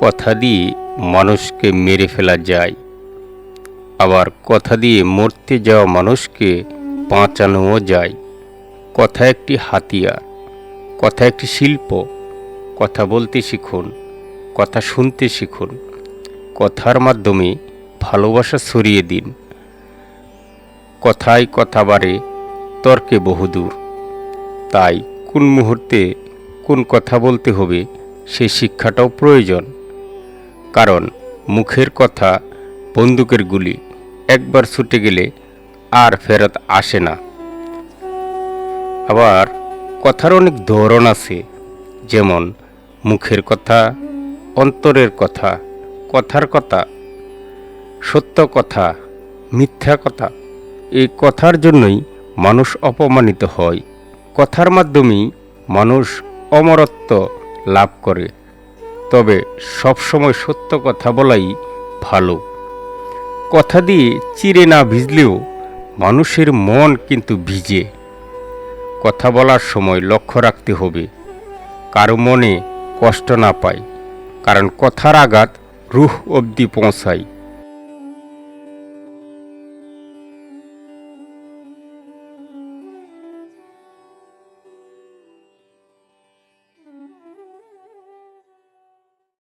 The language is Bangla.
কথা দিয়ে মানুষকে মেরে ফেলা যায়। আবার কথা দিয়ে মরতে যাওয়া মানুষকে বাঁচানোও যায়। কথা একটি হাতিয়ার, কথা একটি শিল্প। কথা বলতে শিখুন, কথা শুনতে শিখুন। কথার মাধ্যমে ভালোবাসা ছড়িয়ে দিন। কথায় কথা বাড়ে, তর্কে বহুদূর। তাই কোন মুহূর্তে কোন কথা বলতে হবে, সে শিক্ষাটাও প্রয়োজন। কারণ মুখের কথা বন্দুকের গুলি একবার ছুটে গেলে আর ফেরত আসে না। আবার কথার অনেক ধরন আছে, যেমন মুখের কথা, অন্তরের কথা, কথার কথা, সত্য কথা, মিথ্যা কথা। এই কথার জন্যই মানুষ অপমানিত হয়। কথার মাধ্যমেই মানুষ অমরত্ব লাভ করে। তবে সবসময় সত্য কথা বলাই ভালো। কথা দিয়ে চিরে না ভিজলেও মানুষের মন কিন্তু ভিজে। কথা বলার সময় লক্ষ্য রাখতে হবে। কারও মনে কষ্ট না পায়, কারণ কথার আঘাত রুহ অবধি পৌঁছায়।